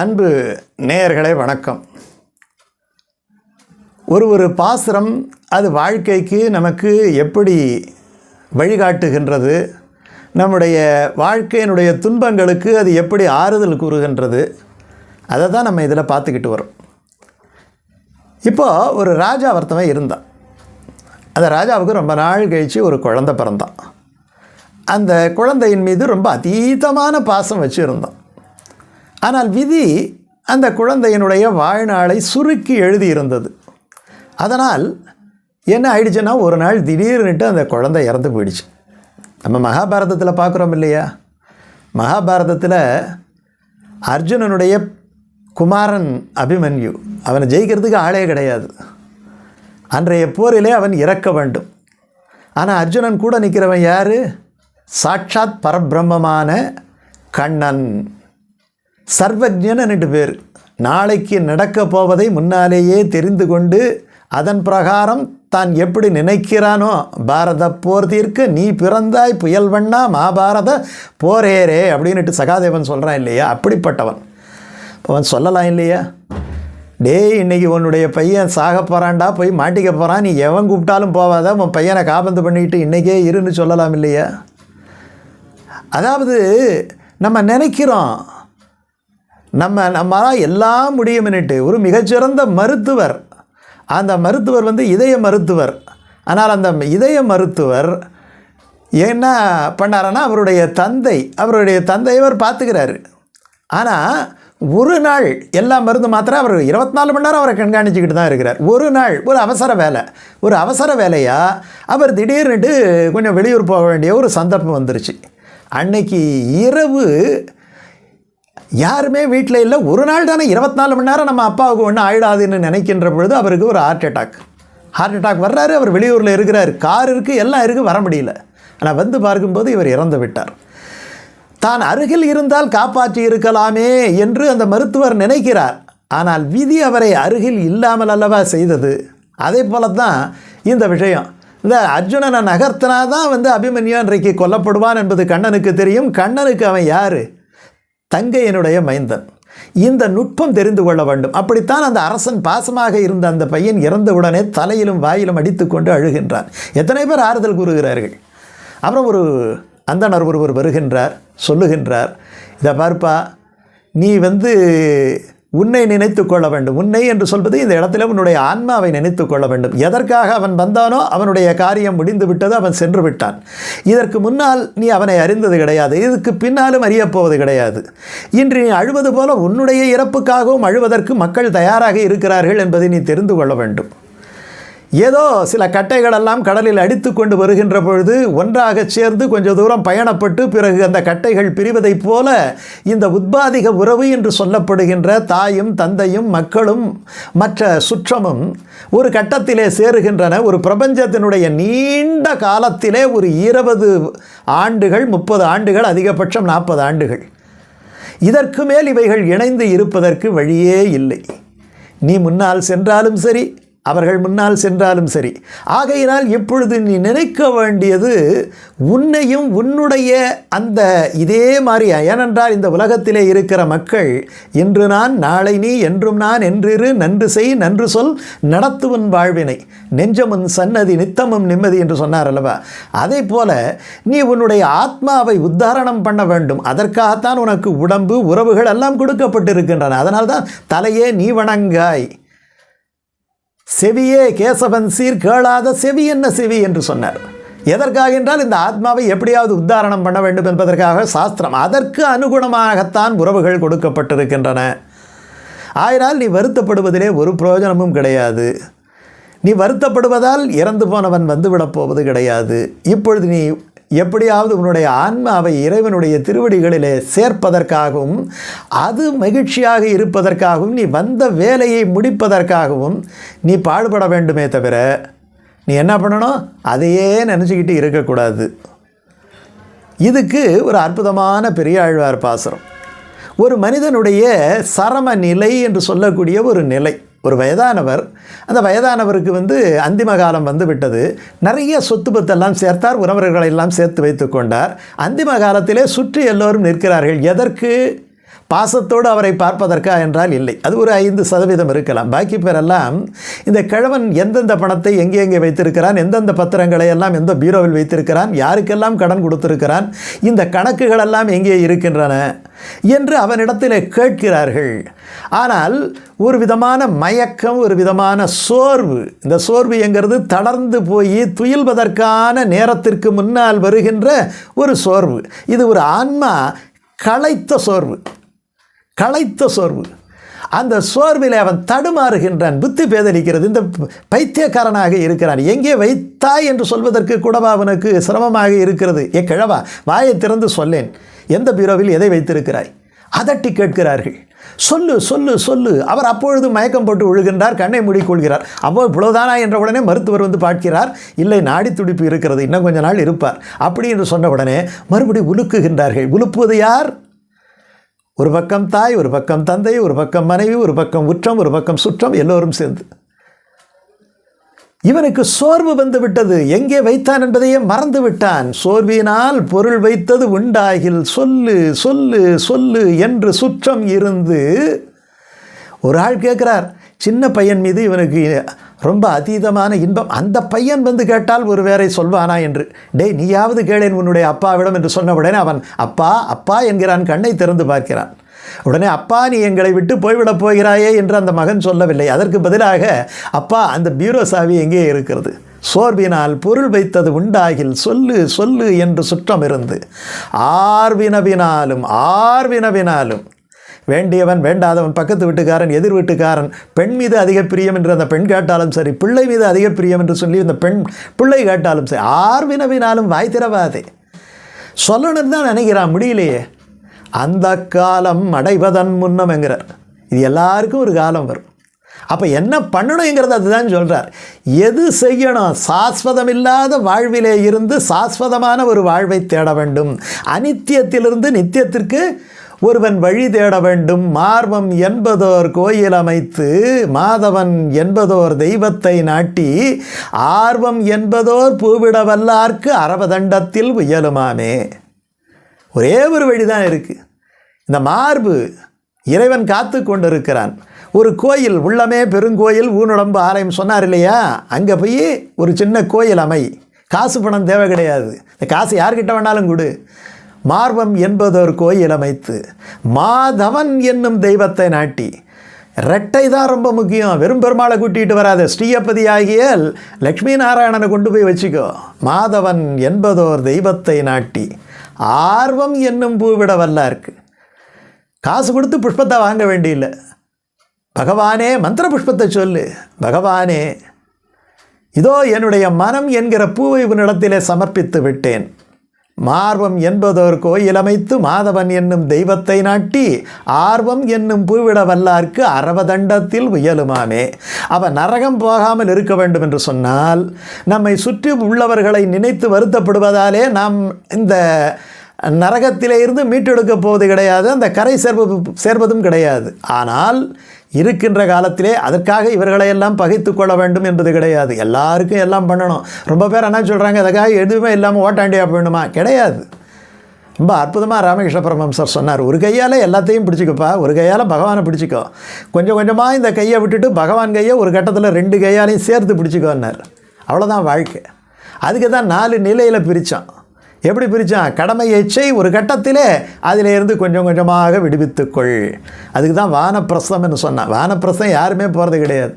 அன்பு நேயர்களே வணக்கம். ஒரு ஒரு பாசுரம் அது வாழ்க்கைக்கு நமக்கு எப்படி வழிகாட்டுகின்றது நம்முடைய வாழ்க்கையினுடைய துன்பங்களுக்கு அது எப்படி ஆறுதல் கூறுகின்றது அதை தான் நம்ம இதில் பார்த்துக்கிட்டு வரோம். இப்போது ஒரு ராஜா ஒருத்தவன் இருந்தான். அந்த ராஜாவுக்கு ரொம்ப நாள் கழித்து ஒரு குழந்தை பிறந்தான். அந்த குழந்தையின் மீது ரொம்ப அதீதமான பாசம் வச்சுருந்தான். ஆனால் விதி அந்த குழந்தையினுடைய வாழ்நாளை சுருக்கி எழுதியிருந்தது. அதனால் என்ன ஆயிடுச்சுன்னா ஒரு நாள் திடீர்னுட்டு அந்த குழந்தை இறந்து போயிடுச்சு. நம்ம மகாபாரதத்தில் பார்க்குறோம் இல்லையா? மகாபாரதத்தில் அர்ஜுனனுடைய குமாரன் அபிமன்யு அவனை ஜெயிக்கிறதுக்கு ஆளே கிடையாது. அன்றைய போரிலே அவன் இறக்க வேண்டும். ஆனால் அர்ஜுனன் கூட நிற்கிறவன் யார்? சாட்சாத் பரபிரம்மமான கண்ணன். சர்வஜன் ரெண்டு பேர். நாளைக்கு நடக்கப் போவதை முன்னாலேயே தெரிந்து கொண்டு அதன் பிரகாரம் தான் எப்படி நினைக்கிறானோ பாரத போர் தீர்க்க நீ பிறந்தாய் புயல்வண்ணா மாபாரத போரேரே அப்படின்னுட்டு சகாதேவன் சொல்கிறான் இல்லையா? அப்படிப்பட்டவன். அவன் சொல்லலாம் இல்லையா? டேய் இன்னைக்கு உன்னுடைய பையன் சாக போகிறான்டா போய் மாட்டிக்க போகிறான் நீ எவன் கூப்பிட்டாலும் போவாத உன் பையனை காபந்து பண்ணிக்கிட்டு இன்றைக்கே இருன்னு சொல்லலாம் இல்லையா? அதாவது நம்ம நினைக்கிறோம் நம்ம நம்மளால் எல்லாம் முடியும்னுட்டு ஒரு மிகச்சிறந்த மருத்துவர். அந்த மருத்துவர் வந்து இதய மருத்துவர். ஆனால் அந்த இதய மருத்துவர் என்ன பண்ணாருன்னா அவருடைய தந்தை அவருடைய தந்தையவர் பார்த்துக்கிறாரு. ஆனால் ஒரு நாள் எல்லா மருந்து மாத்திரம் அவர் இருபத்தி நாலு மணி நேரம் அவரை கண்காணிச்சிக்கிட்டு தான் இருக்கிறார். ஒரு நாள் ஒரு அவசர வேலை. ஒரு அவசர வேலையாக அவர் திடீர்னுட்டு கொஞ்சம் வெளியூர் போக வேண்டிய ஒரு சந்தர்ப்பம் வந்துருச்சு. அன்னைக்கு இரவு யாருமே வீட்டில் இல்லை. ஒரு நாள் தானே இருபத்தி நாலு மணி நேரம் நம்ம அப்பாவுக்கு ஒன்றும் ஆயிடாதுன்னு நினைக்கின்ற பொழுது அவருக்கு ஒரு ஹார்ட் அட்டாக் ஹார்ட் அட்டாக் வர்றாரு அவர் வெளியூரில் இருக்கிறார். கார் இருக்குது எல்லாம் இருக்குது வர முடியல. ஆனால் வந்து பார்க்கும்போது இவர் இறந்து விட்டார். தான் அருகில் இருந்தால் காப்பாற்றி இருக்கலாமே என்று அந்த மருத்துவர் நினைக்கிறார். ஆனால் விதி அவரை அருகில் இல்லாமல் அல்லவா செய்தது? அதே போல தான் இந்த விஷயம். இந்த அர்ஜுனனை நகர்த்தினா தான் வந்து அபிமன்யு அன்றைக்கு கொல்லப்படுவான் என்பது கண்ணனுக்கு தெரியும். கண்ணனுக்கு அவன் யார்? தங்கையனுடைய மைந்தன். இந்த நுட்பம் தெரிந்து கொள்ள வேண்டும். அப்படித்தான் அந்த அரசன் பாசமாக இருந்த அந்த பையன் இறந்தவுடனே தலையிலும் வாயிலும் அடித்துக்கொண்டு அழுகின்றான். எத்தனை பேர் ஆறுதல் கூறுகிறார்கள்? அப்புறம் ஒரு அந்தனர் ஒருவர் வருகின்றார் சொல்லுகின்றார் இதை பார்ப்பா நீ வந்து உன்னை நினைத்து கொள்ள வேண்டும். உன்னை என்று சொல்வது இந்த இடத்துல உன்னுடைய ஆன்மாவை நினைத்து கொள்ள வேண்டும். எதற்காக அவன் வந்தானோ அவனுடைய காரியம் முடிந்து விட்டது அவன் சென்று விட்டான். இதற்கு முன்னால் நீ அவனை அறிந்தது கிடையாது. இதுக்கு பின்னாலும் அறியப்போவது கிடையாது. இன்று நீ அழுவது போல உன்னுடைய இறப்புக்காகவும் அழுவதற்கு மக்கள் தயாராக இருக்கிறார்கள் என்பதை நீ தெரிந்து கொள்ள வேண்டும். ஏதோ சில கட்டைகளெல்லாம் கடலில் அடித்து கொண்டு வருகின்ற பொழுது ஒன்றாக சேர்ந்து கொஞ்சம் தூரம் பயணப்பட்டு பிறகு அந்த கட்டைகள் பிரிவதைப் போல இந்த உத்பாதிக உறவு என்று சொல்லப்படுகின்ற தாயும் தந்தையும் மக்களும் மற்ற சுற்றமும் ஒரு கட்டத்திலே சேருகின்றன. ஒரு பிரபஞ்சத்தினுடைய நீண்ட காலத்திலே ஒரு இருபது ஆண்டுகள் முப்பது ஆண்டுகள் அதிகபட்சம் நாற்பது ஆண்டுகள். இதற்கு மேல் இவைகள் இணைந்து இருப்பதற்கு வழியே இல்லை. நீ முன்னால் சென்றாலும் சரி அவர்கள் முன்னால் சென்றாலும் சரி. ஆகையினால் இப்பொழுது நீ நினைக்க வேண்டியது உன்னையும் உன்னுடைய அந்த இதே மாதிரி ஏனென்றால் இந்த உலகத்திலே இருக்கிற மக்கள் இன்று நான் நாளை நீ என்றும் நான் என்றிரு நன்று செய் நன்று சொல் நடத்துவன் வாழ்வினை. நெஞ்சமுன் சன்னதி நித்தமும் நிம்மதி என்று சொன்னார் அல்லவா? அதே போல நீ உன்னுடைய ஆத்மாவை உத்தாரணம் பண்ண வேண்டும். அதற்காகத்தான் உனக்கு உடம்பு உறவுகள் எல்லாம் கொடுக்கப்பட்டிருக்கின்றன. அதனால்தான் தலையே நீ வணங்காய். செவியே கேசவன் சீர் கேளாத செவி என்ன செவி என்று சொன்னார். எதற்காக என்றால் இந்த ஆத்மாவை எப்படியாவது உத்தாரணம் பண்ண வேண்டும் என்பதற்காக சாஸ்திரம் அதற்கு அனுகுணமாகத்தான் உறவுகள் கொடுக்கப்பட்டிருக்கின்றன. ஆயினால் நீ வருத்தப்படுவதிலே ஒரு பிரயோஜனமும் கிடையாது. நீ வருத்தப்படுவதால் இறந்து போனவன் வந்துவிடப் போவது கிடையாது. இப்பொழுது நீ எப்படியாவது உன்னுடைய ஆன்மாவை இறைவனுடைய திருவடிகளிலே சேர்ப்பதற்காகவும் அது மகிழ்ச்சியாக இருப்பதற்காகவும் நீ வந்த வேலையை முடிப்பதற்காகவும் நீ பாடுபட வேண்டுமே தவிர நீ என்ன பண்ணணும்? அதையே நினச்சிக்கிட்டு இருக்கக்கூடாது. இதுக்கு ஒரு அற்புதமான பெரியாழ்வார் பாசுரம். ஒரு மனிதனுடைய சரம நிலை என்று சொல்லக்கூடிய ஒரு நிலை. ஒரு வயதானவர் அந்த வயதானவருக்கு வந்து அந்திம காலம் வந்து விட்டது நிறைய சொத்து பத்தெல்லாம் சேர்த்தார் உறவர்களை எல்லாம் சேர்த்து வைத்து கொண்டார். அந்திம காலத்திலே சுற்றி எல்லோரும் நிற்கிறார்கள். எதற்கு? பாசத்தோடு அவரை பார்ப்பதற்கா என்றால் இல்லை. அது ஒரு ஐந்து சதவீதம் இருக்கலாம். பாக்கி பேரெல்லாம் இந்த கிழவன் எந்தெந்த பணத்தை எங்கே எங்கே வைத்திருக்கிறான் எந்தெந்த பத்திரங்களை எல்லாம் எந்த பீரோவில் வைத்திருக்கிறான் யாருக்கெல்லாம் கடன் கொடுத்திருக்கிறான் இந்த கணக்குகள் எல்லாம் எங்கே இருக்கின்றன என்று அவனிடத்தில் கேட்கிறார்கள். ஆனால் ஒரு விதமான மயக்கம் ஒரு விதமான சோர்வு இந்த சோர்வு என்கிறது தளர்ந்து போய் துயில்வதற்கான நேரத்திற்கு முன்னால் வருகின்ற ஒரு சோர்வு. இது ஒரு ஆன்மா களைத்த சோர்வு. களைத்த சோர்வு. அந்த சோர்வில் அவன் தடுமாறுகின்றான். புத்தி பேதலிக்கிறது. இந்த பைத்தியக்காரனாக இருக்கிறான். எங்கே வைத்தாய் என்று சொல்வதற்கு கூடவா அவனுக்கு சிரமமாக இருக்கிறது? ஏ கிழவா வாயை திறந்து சொல்லேன். எந்த பீரோவில் எதை வைத்திருக்கிறாய்? அதட்டி கேட்கிறார்கள். சொல்லு சொல்லு சொல்லு. அவர் அப்பொழுது மயக்கம் போட்டு விழுகின்றார் கண்ணை மூடிக்கொள்கிறார். அப்போ இவ்வளவுதானா என்ற உடனே மருத்துவர் வந்து பார்க்கிறார். இல்லை நாடி துடிப்பு இருக்கிறது. இன்னும் கொஞ்ச நாள் இருப்பார். அப்படி என்று சொன்ன உடனே மறுபடி உலுக்குகின்றார்கள். உலுப்புவது யார்? ஒரு பக்கம் தாய் ஒரு பக்கம் தந்தை ஒரு பக்கம் மனைவி ஒரு பக்கம் உற்றம் ஒரு பக்கம் சுற்றம் எல்லோரும் சேர்ந்து. இவனுக்கு சோர்வு வந்து விட்டது. எங்கே வைத்தான் என்பதையே மறந்து விட்டான். சோர்வினால் பொருள் வைத்தது உண்டாகில் சொல்லு சொல்லு சொல்லு என்று சுற்றம் இருந்து ஒரு ஆள் கேட்குறார் சின்ன பையன் மீது இவனுக்கு ரொம்ப அதீதமான இன்பம். அந்த பையன் வந்து கேட்டால் ஒரு வேறை சொல்வானா என்று. டேய் நீயாவது கேளேன் உன்னுடைய அப்பாவிடம் என்று சொன்ன உடனே அவன் அப்பா அப்பா என்கிறான். கண்ணை திறந்து பார்க்கிறான். உடனே அப்பா நீ எங்களை விட்டு போய்விடப் போகிறாயே என்று அந்த மகன் சொல்லவில்லை. அதற்கு பதிலாக அப்பா அந்த பீரோ சாவி எங்கே இருக்கிறது? சோர்வினால் பொருள் வைத்தது உண்டாகில் சொல்லு சொல்லு என்று சுற்றம் இருந்து ஆர்வினவினாலும் ஆர்வினவினாலும் வேண்டியவன் வேண்டாதவன் பக்கத்து வீட்டுக்காரன் எதிர் வீட்டுக்காரன் பெண் மீது அதிக பிரியம் என்று அந்த பெண் கேட்டாலும் சரி பிள்ளை மீது அதிக பிரியம் என்று சொல்லி இந்த பெண் பிள்ளை கேட்டாலும் சரி ஆர்வினவினாலும் வாய் திறவாதே. சொல்லணும்னு தான் நினைக்கிறான் முடியலையே. அந்த காலம் அடைவதன் முன்னம்ங்கிறார் இது எல்லாருக்கும் ஒரு காலம் வரும். அப்போ என்ன பண்ணணுங்கிறது அதுதான் சொல்கிறார் எது செய்யணும்? சாஸ்வதம் இல்லாத வாழ்விலே இருந்து சாஸ்வதமான ஒரு வாழ்வை தேட வேண்டும். அனித்தியத்திலிருந்து நித்தியத்திற்கு ஒருவன் வழி தேட வேண்டும். மார்பம் என்பதோர் கோயில் அமைத்து மாதவன் என்பதோர் தெய்வத்தை நாட்டி ஆர்வம் என்பதோர் பூவிட வல்லார்க்கு அரவதண்டத்தில் உயலுமாமே. ஒரே ஒரு வழிதான் இருக்குது இந்த மார்பு இறைவன் காத்து கொண்டிருக்கிறான். ஒரு கோயில் உள்ளமே பெருங்கோயில் ஊனுடம்பு ஆலயம் சொன்னார் இல்லையா? அங்கே போய் ஒரு சின்ன கோயில் அமை. காசு பணம் தேவை கிடையாது. இந்த காசு யார்கிட்ட வேணாலும் கொடு. மார்பம் என்பதற்கோ கோயில் அமைத்து மாதவன் என்னும் தெய்வத்தை நாட்டி ரெட்டை தான் ரொம்ப முக்கியம். வெறும் பெருமாளை கூட்டிகிட்டு வராத ஸ்ரீயப்பதி ஆகிய லக்ஷ்மி நாராயணனை கொண்டு போய் வச்சுக்கோ. மாதவன் என்பதோர் தெய்வத்தை நாட்டி ஆர்வம் என்னும் பூவிட வல்லார்க்கு காசு கொடுத்து புஷ்பத்தை வாங்க வேண்டியில்லை. பகவானே மந்திர புஷ்பத்தை சொல்லு. பகவானே இதோ என்னுடைய மனம் என்கிற பூவை உன்னிடத்திலே சமர்ப்பித்து விட்டேன். மார்வம் என்பதோர் கோயில் அமைத்து மாதவன் என்னும் தெய்வத்தை நாட்டி ஆர்வம் என்னும் பூவிட வல்லார்க்கு அரவதண்டத்தில் உயலுமாமே. அவன் நரகம் போகாமல் இருக்க வேண்டும் என்று சொன்னால் நம்மை சுற்றி உள்ளவர்களை நினைத்து வருத்தப்படுவதாலே நாம் இந்த நரகத்திலிருந்து மீட்டெடுக்கப் போவது கிடையாது அந்த கரை சேர்வது சேர்வதும் கிடையாது. ஆனால் இருக்கின்ற காலத்திலே அதற்காக இவர்களை எல்லாம் பகைத்து கொள்ள வேண்டும் என்பது கிடையாது. எல்லாருக்கும் எல்லாம் பண்ணணும். ரொம்ப பேர் என்ன சொல்கிறாங்க அதுக்காக எதுவுமே இல்லாமல் ஓட்டாண்டியாக போயிடணுமா கிடையாது. ரொம்ப அற்புதமாக ராமகிருஷ்ண சார் சொன்னார். ஒரு கையால் எல்லாத்தையும் பிடிச்சிக்கப்பா ஒரு கையால் பகவானை பிடிச்சிக்கோ. கொஞ்சம் கொஞ்சமாக இந்த கையை விட்டுட்டு பகவான் கையை ஒரு கட்டத்தில் ரெண்டு கையாலையும் சேர்த்து பிடிச்சிக்கோன்னார். அவ்வளோதான் வாழ்க்கை. அதுக்கு தான் நாலு நிலையில் பிரித்தான் எப்படி பிரித்தான் கடமை எச்சை ஒரு கட்டத்திலே அதிலிருந்து கொஞ்சம் கொஞ்சமாக விடுவித்துக்கொள். அதுக்கு தான் வானப்பிரசம்னு சொன்னான் வானப்பிரஸ்தம் யாருமே போகிறது கிடையாது.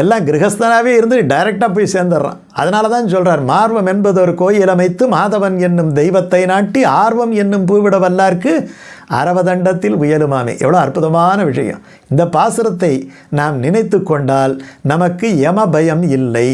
எல்லாம் கிரகஸ்தனாகவே இருந்து டைரெக்டாக போய் சேர்ந்துடுறான். அதனால தான் சொல்கிறார் மார்வம் என்பது ஒரு கோயில் அமைத்து மாதவன் என்னும் தெய்வத்தை நாட்டி ஆர்வம் என்னும் பூவிட வல்லார்க்கு அரவதண்டத்தில் உயலுமாமே. எவ்வளோ அற்புதமான விஷயம். இந்த பாசுரத்தை நாம் நினைத்து கொண்டால் நமக்கு யம பயம் இல்லை.